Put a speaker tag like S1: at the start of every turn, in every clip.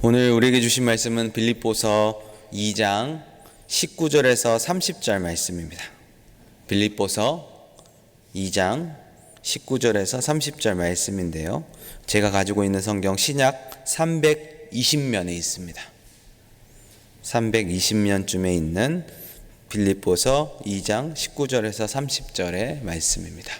S1: 오늘 우리에게 주신 말씀은 빌립보서 2장 19절에서 30절 말씀입니다. 빌립보서 2장 19절에서 30절 말씀인데요. 제가 가지고 있는 성경 신약 320면에 있습니다. 320면쯤에 있는 빌립보서 2장 19절에서 30절의 말씀입니다.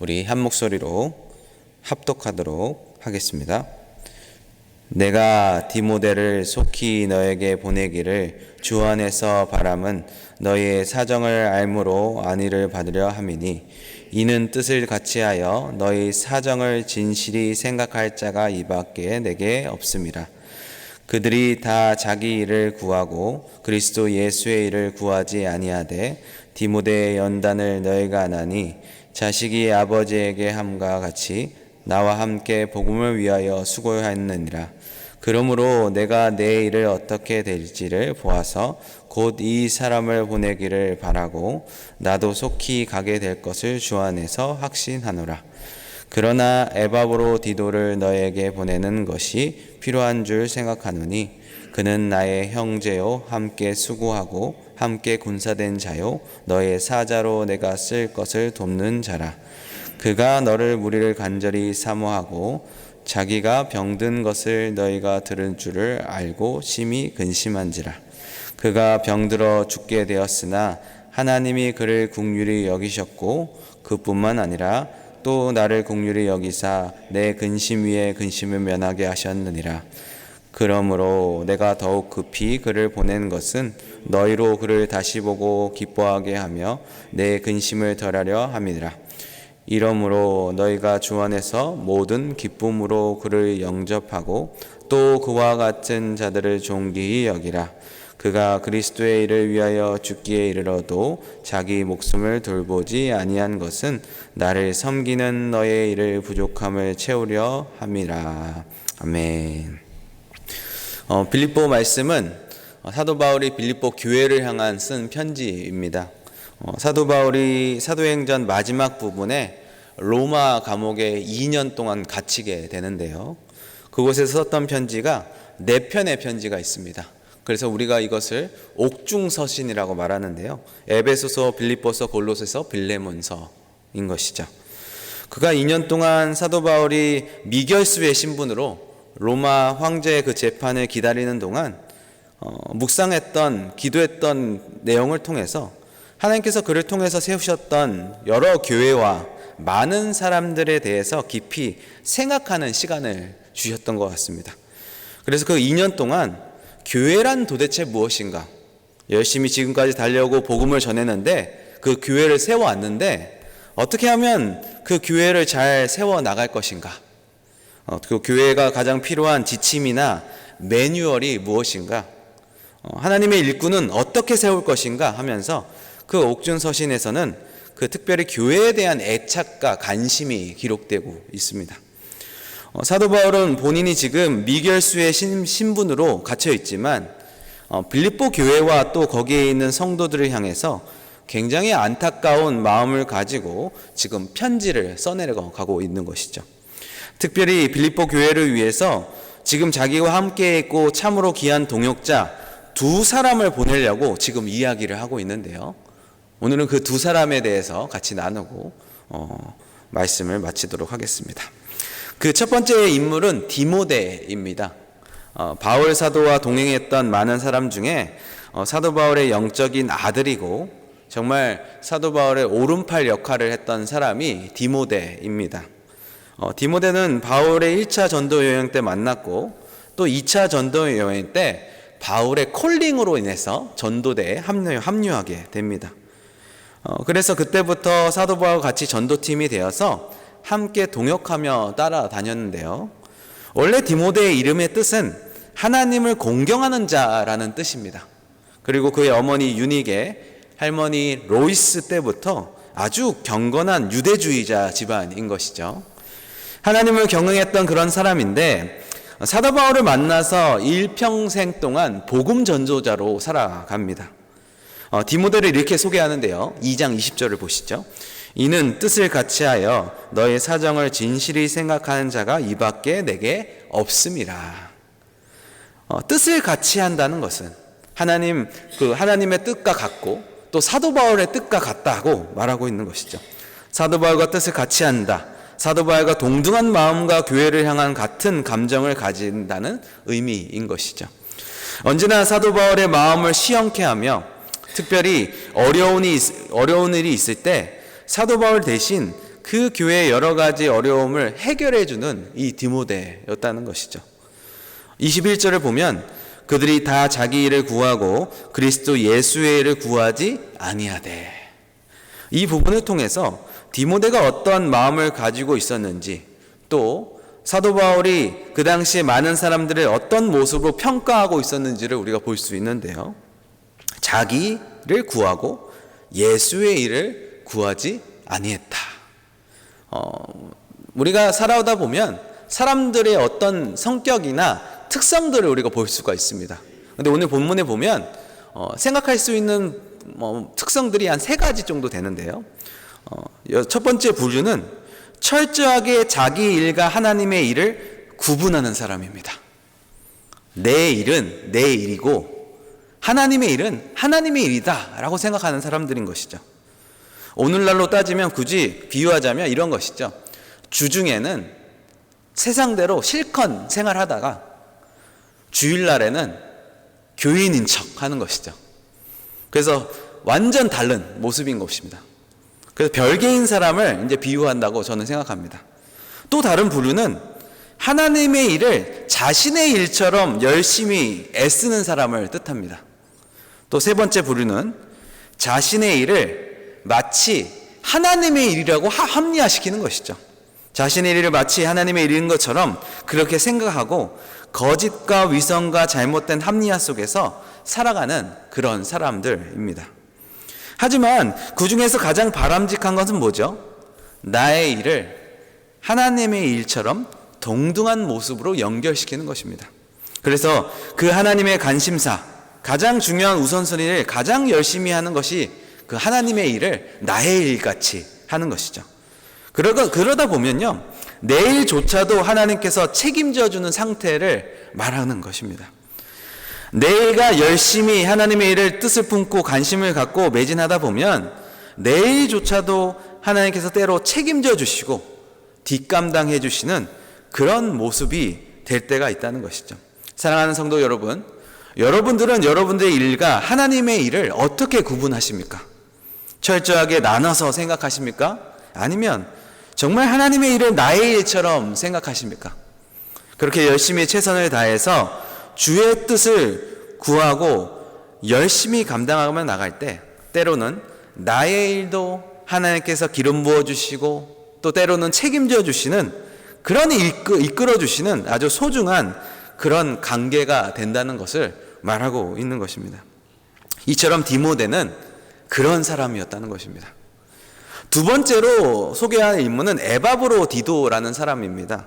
S1: 우리 한 목소리로 합독하도록 하겠습니다. 내가 디모데를 속히 너에게 보내기를 주 안에서 바람은 너의 사정을 알므로 안위를 받으려 함이니 이는 뜻을 같이하여 너의 사정을 진실히 생각할 자가 이밖에 내게 없음이라 그들이 다 자기 일을 구하고 그리스도 예수의 일을 구하지 아니하되 디모데의 연단을 너희가 아나니 자식이 아버지에게 함과 같이 나와 함께 복음을 위하여 수고하였느니라 그러므로 내가 내 일을 어떻게 될지를 보아서 곧 이 사람을 보내기를 바라고 나도 속히 가게 될 것을 주 안에서 확신하노라. 그러나 에바브로 디도를 너에게 보내는 것이 필요한 줄 생각하노니 그는 나의 형제요 함께 수고하고 함께 군사된 자요 너의 사자로 내가 쓸 것을 돕는 자라. 그가 너를 무리를 간절히 사모하고 자기가 병든 것을 너희가 들은 줄을 알고 심히 근심한지라. 그가 병들어 죽게 되었으나 하나님이 그를 국률이 여기셨고 그뿐만 아니라 또 나를 국률이 여기사 내 근심 위에 근심을 면하게 하셨느니라. 그러므로 내가 더욱 급히 그를 보낸 것은 너희로 그를 다시 보고 기뻐하게 하며 내 근심을 덜하려 함이니라 이러므로 너희가 주 안에서 모든 기쁨으로 그를 영접하고 또 그와 같은 자들을 존귀히 여기라. 그가 그리스도의 일을 위하여 죽기에 이르러도 자기 목숨을 돌보지 아니한 것은 나를 섬기는 너의 일을 부족함을 채우려 함이라. 아멘. 어, 빌립보 말씀은 사도 바울이 빌립보 교회를 향한 쓴 편지입니다. 어, 사도 바울이 사도행전 마지막 부분에 로마 감옥에 2년 동안 갇히게 되는데요. 그곳에서 썼던 편지가 네 편의 편지가 있습니다. 그래서 우리가 이것을 옥중서신이라고 말하는데요. 에베소서, 빌립보서, 골로새서, 빌레몬서인 것이죠. 그가 2년 동안 사도 바울이 미결수의 신분으로 로마 황제의 그 재판을 기다리는 동안 어, 묵상했던 기도했던 내용을 통해서 하나님께서 그를 통해서 세우셨던 여러 교회와 많은 사람들에 대해서 깊이 생각하는 시간을 주셨던 것 같습니다. 그래서 그 2년 동안 교회란 도대체 무엇인가? 열심히 지금까지 달려고 복음을 전했는데 그 교회를 세워왔는데 어떻게 하면 그 교회를 잘 세워 나갈 것인가? 어, 그 교회가 가장 필요한 지침이나 매뉴얼이 무엇인가? 어, 하나님의 일꾼은 어떻게 세울 것인가 하면서 그 옥준 서신에서는 그 특별히 교회에 대한 애착과 관심이 기록되고 있습니다. 어, 사도 바울은 본인이 지금 미결수의 신, 분으로 갇혀 있지만 어, 빌립보 교회와 또 거기에 있는 성도들을 향해서 굉장히 안타까운 마음을 가지고 지금 편지를 써내려 가고 있는 것이죠. 특별히 빌립보 교회를 위해서 지금 자기와 함께 있고 참으로 귀한 동역자 두 사람을 보내려고 지금 이야기를 하고 있는데요. 오늘은 그 두 사람에 대해서 같이 나누고 어, 말씀을 마치도록 하겠습니다. 그 첫 번째 인물은 디모데입니다. 어, 바울 사도와 동행했던 많은 사람 중에 어, 사도 바울의 영적인 아들이고 정말 사도 바울의 오른팔 역할을 했던 사람이 디모데입니다. 어, 디모데는 바울의 1차 전도 여행 때 만났고 또 2차 전도 여행 때 바울의 콜링으로 인해서 전도대에 합류, 합류하게 됩니다. 어, 그래서 그때부터 사도 바울과 같이 전도팀이 되어서 함께 동역하며 따라다녔는데요. 원래 디모데의 이름의 뜻은 하나님을 공경하는 자라는 뜻입니다. 그리고 그의 어머니 유닉의 할머니 로이스 때부터 아주 경건한 유대주의자 집안인 것이죠. 하나님을 경응했던 그런 사람인데 사도 바울을 만나서 일평생 동안 복음 전조자로 살아갑니다. 어, 디모데를 이렇게 소개하는데요. 2장 20절을 보시죠. 이는 뜻을 같이하여 너의 사정을 진실히 생각하는 자가 이밖에 내게 없음이라. 어, 뜻을 같이 한다는 것은 하나님 그 하나님의 뜻과 같고 또 사도 바울의 뜻과 같다고 말하고 있는 것이죠. 사도 바울과 뜻을 같이 한다. 사도 바울과 동등한 마음과 교회를 향한 같은 감정을 가진다는 의미인 것이죠. 언제나 사도 바울의 마음을 시원케 하며 특별히 어려운, 이, 어려운 일이 있을 때 사도 바울 대신 그 교회의 여러 가지 어려움을 해결해 주는 이 디모데였다는 것이죠. 21절을 보면 그들이 다 자기 일을 구하고 그리스도 예수의 일을 구하지 아니하되 이 부분을 통해서 디모데가 어떤 마음을 가지고 있었는지 또 사도 바울이 그 당시에 많은 사람들을 어떤 모습으로 평가하고 있었는지를 우리가 볼 수 있는데요. 자기를 구하고 예수의 일을 구하지 아니했다. 어, 우리가 살아오다 보면 사람들의 어떤 성격이나 특성들을 우리가 볼 수가 있습니다. 근데 오늘 본문에 보면 어, 생각할 수 있는 뭐, 특성들이 한 세 가지 정도 되는데요. 어, 첫 번째 부류는 철저하게 자기 일과 하나님의 일을 구분하는 사람입니다. 내 일은 내 일이고 하나님의 일은 하나님의 일이다 라고 생각하는 사람들인 것이죠. 오늘날로 따지면 굳이 비유하자면 이런 것이죠. 주중에는 세상대로 실컷 생활하다가 주일날에는 교인인 척 하는 것이죠. 그래서 완전 다른 모습인 것입니다. 그래서 별개인 사람을 이제 비유한다고 저는 생각합니다. 또 다른 부류는 하나님의 일을 자신의 일처럼 열심히 애쓰는 사람을 뜻합니다. 또 세 번째 부류는 자신의 일을 마치 하나님의 일이라고 합리화시키는 것이죠. 자신의 일을 마치 하나님의 일인 것처럼 그렇게 생각하고 거짓과 위선과 잘못된 합리화 속에서 살아가는 그런 사람들입니다. 하지만 그 중에서 가장 바람직한 것은 뭐죠? 나의 일을 하나님의 일처럼 동등한 모습으로 연결시키는 것입니다. 그래서 그 하나님의 관심사, 가장 중요한 우선순위를 가장 열심히 하는 것이 그 하나님의 일을 나의 일 같이 하는 것이죠. 그러다, 그러다 보면요. 내일조차도 하나님께서 책임져 주는 상태를 말하는 것입니다. 내일가 열심히 하나님의 일을 뜻을 품고 관심을 갖고 매진하다 보면 내일조차도 하나님께서 때로 책임져 주시고 뒷감당해 주시는 그런 모습이 될 때가 있다는 것이죠. 사랑하는 성도 여러분, 여러분들은 여러분들의 일과 하나님의 일을 어떻게 구분하십니까? 철저하게 나눠서 생각하십니까? 아니면 정말 하나님의 일을 나의 일처럼 생각하십니까? 그렇게 열심히 최선을 다해서 주의 뜻을 구하고 열심히 감당하며 나갈 때 때로는 나의 일도 하나님께서 기름 부어 주시고 또 때로는 책임져 주시는 그런 이끌어 주시는 아주 소중한 그런 관계가 된다는 것을 말하고 있는 것입니다. 이처럼 디모데는 그런 사람이었다는 것입니다. 두 번째로 소개할 인물은 에바브로 디도라는 사람입니다.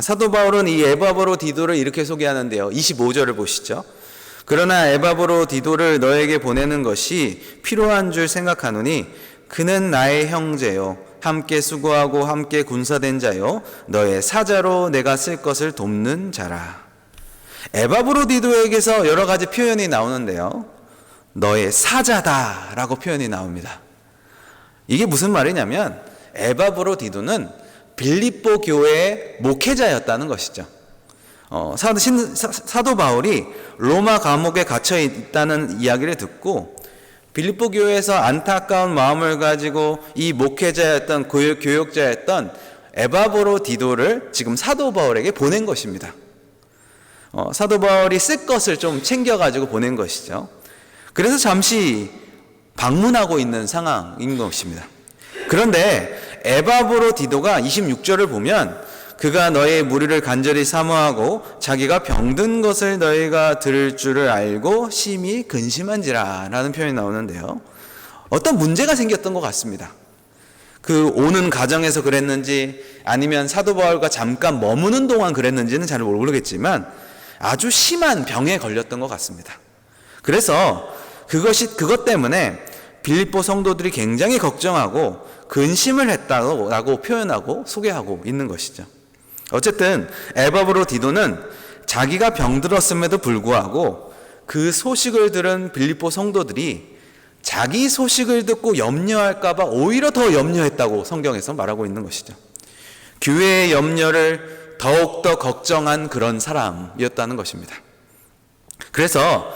S1: 사도 바울은 이 에바브로 디도를 이렇게 소개하는데요. 25절을 보시죠. 그러나 에바브로 디도를 너에게 보내는 것이 필요한 줄 생각하노니 그는 나의 형제요 함께 수고하고 함께 군사된 자요 너의 사자로 내가 쓸 것을 돕는 자라. 에바브로디도에게서 여러 가지 표현이 나오는데요. 너의 사자다라고 표현이 나옵니다. 이게 무슨 말이냐면 에바브로디도는 빌립보 교회의 목회자였다는 것이죠. 어, 사도, 신, 사, 도 바울이 로마 감옥에 갇혀 있다는 이야기를 듣고 빌립보 교회에서 안타까운 마음을 가지고 이 목회자였던 교육, 교육자였던 에바브로 디도를 지금 사도 바울에게 보낸 것입니다. 어, 사도 바울이 쓸 것을 좀 챙겨가지고 보낸 것이죠. 그래서 잠시 방문하고 있는 상황인 것입니다. 그런데 에바브로 디도가 26절을 보면 그가 너의 무리를 간절히 사모하고 자기가 병든 것을 너희가 들을 줄을 알고 심히 근심한지라 라는 표현이 나오는데요. 어떤 문제가 생겼던 것 같습니다. 그 오는 가정에서 그랬는지 아니면 사도 바울과 잠깐 머무는 동안 그랬는지는 잘 모르겠지만 아주 심한 병에 걸렸던 것 같습니다. 그래서 그것이 그것 때문에 빌립보 성도들이 굉장히 걱정하고 근심을 했다고 표현하고 소개하고 있는 것이죠. 어쨌든 에바브로 디도는 자기가 병들었음에도 불구하고 그 소식을 들은 빌립보 성도들이 자기 소식을 듣고 염려할까봐 오히려 더 염려했다고 성경에서 말하고 있는 것이죠. 교회의 염려를 더욱더 걱정한 그런 사람이었다는 것입니다. 그래서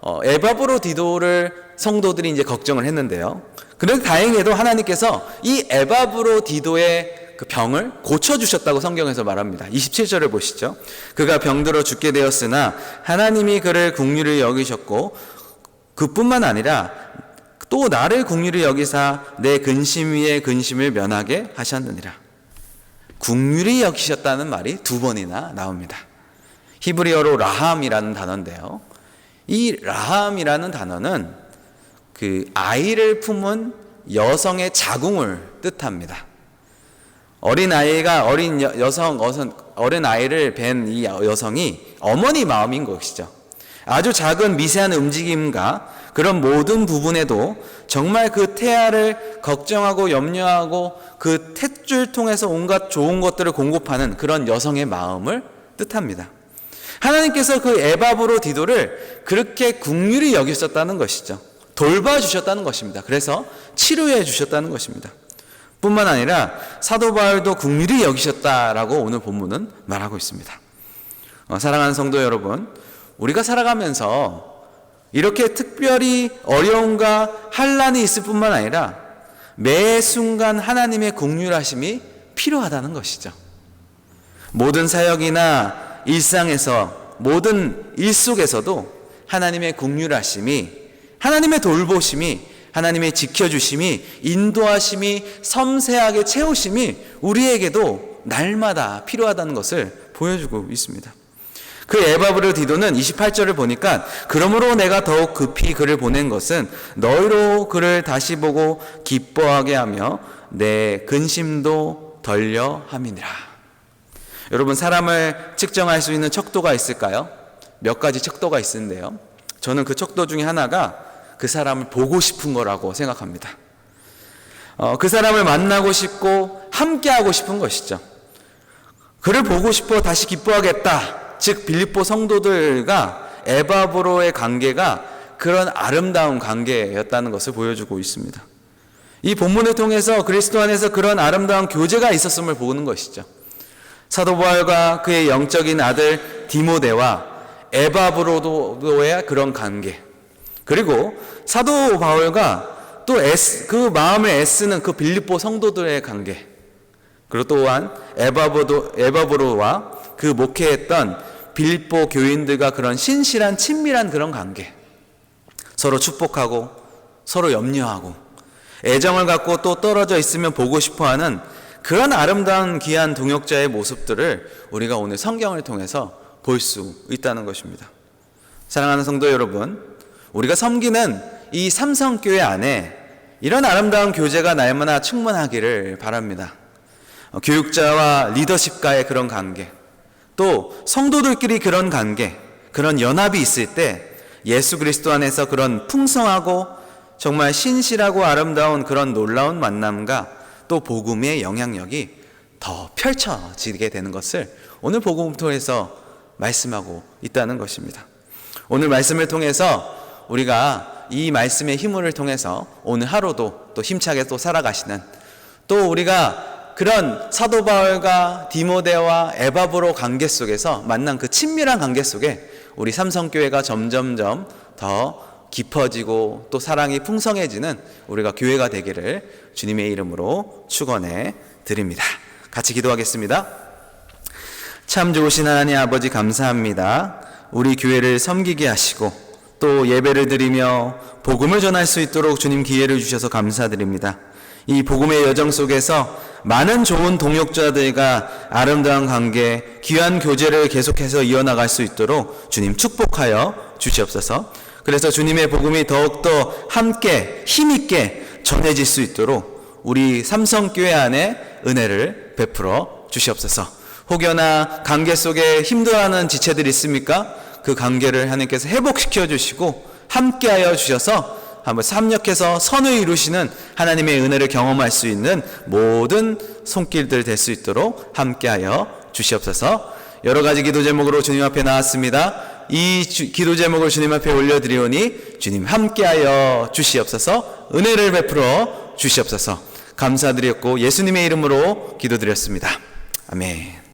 S1: 어, 에바브로 디도를 성도들이 이제 걱정을 했는데요. 그런데 다행히도 하나님께서 이 에바브로 디도의 그 병을 고쳐주셨다고 성경에서 말합니다. 27절을 보시죠. 그가 병들어 죽게 되었으나 하나님이 그를 국률을 여기셨고 그뿐만 아니라 또 나를 국률을 여기사 내 근심 위에 근심을 면하게 하셨느니라. 국률이 여기셨다는 말이 두 번이나 나옵니다. 히브리어로 라함이라는 단어인데요. 이 라함이라는 단어는 그 아이를 품은 여성의 자궁을 뜻합니다. 어린 아이가 어린 여, 성 어린 아이를 뵌 이 여성이 어머니 마음인 것이죠. 아주 작은 미세한 움직임과 그런 모든 부분에도 정말 그 태아를 걱정하고 염려하고 그 탯줄 통해서 온갖 좋은 것들을 공급하는 그런 여성의 마음을 뜻합니다. 하나님께서 그 에바브로 디도를 그렇게 국률이 여기셨다는 것이죠. 돌봐주셨다는 것입니다. 그래서 치료해 주셨다는 것입니다. 뿐만 아니라 사도 바울도 국률이 여기셨다라고 오늘 본문은 말하고 있습니다. 어, 사랑하는 성도 여러분, 우리가 살아가면서 이렇게 특별히 어려움과 환란이 있을 뿐만 아니라 매 순간 하나님의 국률하심이 필요하다는 것이죠. 모든 사역이나 일상에서 모든 일 속에서도 하나님의 국률하심이 하나님의 돌보심이 하나님의 지켜주심이 인도하심이 섬세하게 채우심이 우리에게도 날마다 필요하다는 것을 보여주고 있습니다. 그 에바브르 디도는 28절을 보니까 그러므로 내가 더욱 급히 그를 보낸 것은 너희로 그를 다시 보고 기뻐하게 하며 내 근심도 덜려 함이니라. 여러분 사람을 측정할 수 있는 척도가 있을까요? 몇 가지 척도가 있는데요. 저는 그 척도 중에 하나가 그 사람을 보고 싶은 거라고 생각합니다. 어, 그 사람을 만나고 싶고 함께하고 싶은 것이죠. 그를 보고 싶어 다시 기뻐하겠다. 즉 빌립보 성도들과 에바브로의 관계가 그런 아름다운 관계였다는 것을 보여주고 있습니다. 이 본문을 통해서 그리스도 안에서 그런 아름다운 교제가 있었음을 보는 것이죠. 사도 바울과 그의 영적인 아들 디모데와 에바브로도의 그런 관계. 그리고 사도 바울과 또 그 마음을 애쓰는 그 빌립보 성도들의 관계. 그리고 또한 에바브로, 에바브로와 그 목회했던 빌립보 교인들과 그런 신실한 친밀한 그런 관계. 서로 축복하고 서로 염려하고 애정을 갖고 또 떨어져 있으면 보고 싶어 하는 그런 아름다운 귀한 동역자의 모습들을 우리가 오늘 성경을 통해서 볼 수 있다는 것입니다. 사랑하는 성도 여러분, 우리가 섬기는 이 삼성교회 안에 이런 아름다운 교제가 날마다 충만하기를 바랍니다. 교육자와 리더십과의 그런 관계, 또 성도들끼리 그런 관계, 그런 연합이 있을 때 예수 그리스도 안에서 그런 풍성하고 정말 신실하고 아름다운 그런 놀라운 만남과 또 복음의 영향력이 더 펼쳐지게 되는 것을 오늘 복음을 통해서 말씀하고 있다는 것입니다. 오늘 말씀을 통해서 우리가 이 말씀의 힘을 통해서 오늘 하루도 또 힘차게 또 살아가시는 또 우리가 그런 사도 바울과 디모데와 에바브로 관계 속에서 만난 그 친밀한 관계 속에 우리 삼성교회가 점점점 더 깊어지고 또 사랑이 풍성해지는 우리가 교회가 되기를 주님의 이름으로 축원해 드립니다. 같이 기도하겠습니다. 참 좋으신 하나님 아버지 감사합니다. 우리 교회를 섬기게 하시고 또 예배를 드리며 복음을 전할 수 있도록 주님 기회를 주셔서 감사드립니다. 이 복음의 여정 속에서 많은 좋은 동역자들과 아름다운 관계, 귀한 교제를 계속해서 이어나갈 수 있도록 주님 축복하여 주시옵소서. 그래서 주님의 복음이 더욱더 함께 힘있게 전해질 수 있도록 우리 삼성교회 안에 은혜를 베풀어 주시옵소서. 혹여나 관계 속에 힘들어하는 지체들이 있습니까? 그 관계를 하나님께서 회복시켜 주시고 함께하여 주셔서 한번 삼력해서 선을 이루시는 하나님의 은혜를 경험할 수 있는 모든 손길들 될 수 있도록 함께하여 주시옵소서. 여러 가지 기도 제목으로 주님 앞에 나왔습니다. 이 주- 기도 제목을 주님 앞에 올려드리오니 주님 함께하여 주시옵소서 은혜를 베풀어 주시옵소서 감사드렸고 예수님의 이름으로 기도드렸습니다. 아멘.